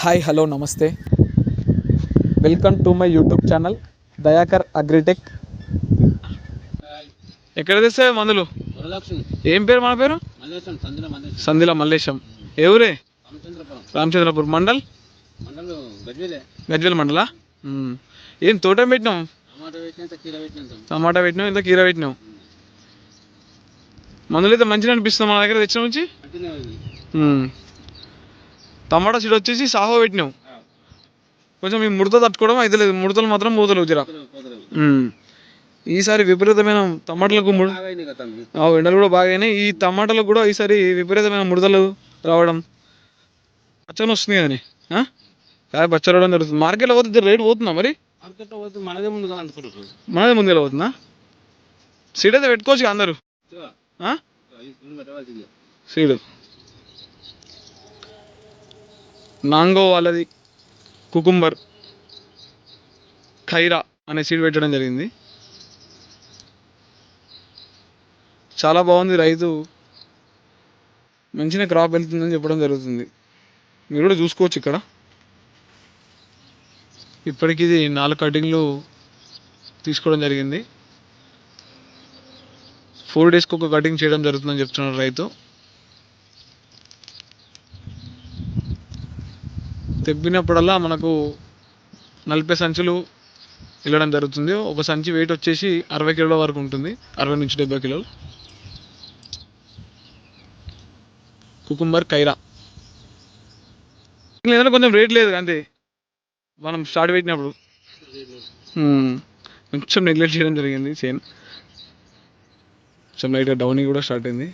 Hi hello నమస్తే. Welcome to my YouTube channel Dayakar agritech ఎక్కడ తెస్తాయి మందులు? ఏం పేరు మన పేరు? సందుల మల్లేశం. సందిల మల్లేశం. ఎవరే? రామచంద్రపురం. రామచంద్రపూర్ మండల్? మండలం గజ్వేలే. మండలా. ఏం తోట పెట్టినాం? టమాటా పెట్టినాం ఇంత కీర పెట్టినాం. మందులు అయితే మంచిగా అనిపిస్తుంది మన దగ్గర తెచ్చిన నుంచి. టమాటా సీడ్ వచ్చేసి సాహో పెట్టినాం కొంచెం ఈ ముడత తట్టుకోవడం అయితే లేదు. ముడతలు మాత్రం జరా. పోతలేవు. మ్మ్. ఈసారి విపరీతమైన టమాటాలకు బాగా కదా ఎండలు కూడా బాగానే ఈ టమాటాలకు కూడా ఈసారి విపరీతమైన ముడతలు రావడం పచ్చని వస్తుంది కానీ కాయ పచ్చ రావడం జరుగుతుంది. మార్కెట్లో పోతే రేట్ పోతుందా మరి? మనదే ముందుగా పోతుందా? సీడ్ అయితే పెట్టుకోవచ్చు కదా అందరూ సీడ్. నాంగో వాళ్ళది కుకుంబర్ ఖైరా అనే సీడ్ పెట్టడం జరిగింది. చాలా బాగుంది రైతు. మంచిగా క్రాప్ వెళ్తుందని చెప్పడం జరుగుతుంది. మీరు కూడా చూసుకోవచ్చు ఇక్కడ. ఇప్పటికి ఇది నాలుగు కటింగ్లు తీసుకోవడం జరిగింది. ఫోర్ డేస్కి ఒక కటింగ్ చేయడం జరుగుతుందని చెప్తున్నారు రైతు. తెప్పినప్పుడల్లా మనకు నలభై సంచులు వెళ్ళడం జరుగుతుంది. ఒక సంచి వెయిట్ వచ్చేసి అరవై కిలోల వరకు ఉంటుంది. అరవై నుంచి డెబ్బై కిలోలు. కుకుంబర్ కైరా. ఏదైనా కొంచెం రేట్ లేదు అంతే. మనం స్టార్ట్ పెట్టినప్పుడు. కొంచెం నెగ్లెక్ట్ చేయడం జరిగింది చేన్ కొంచెం లైట్గా డౌనింగ్ కూడా స్టార్ట్ అయింది.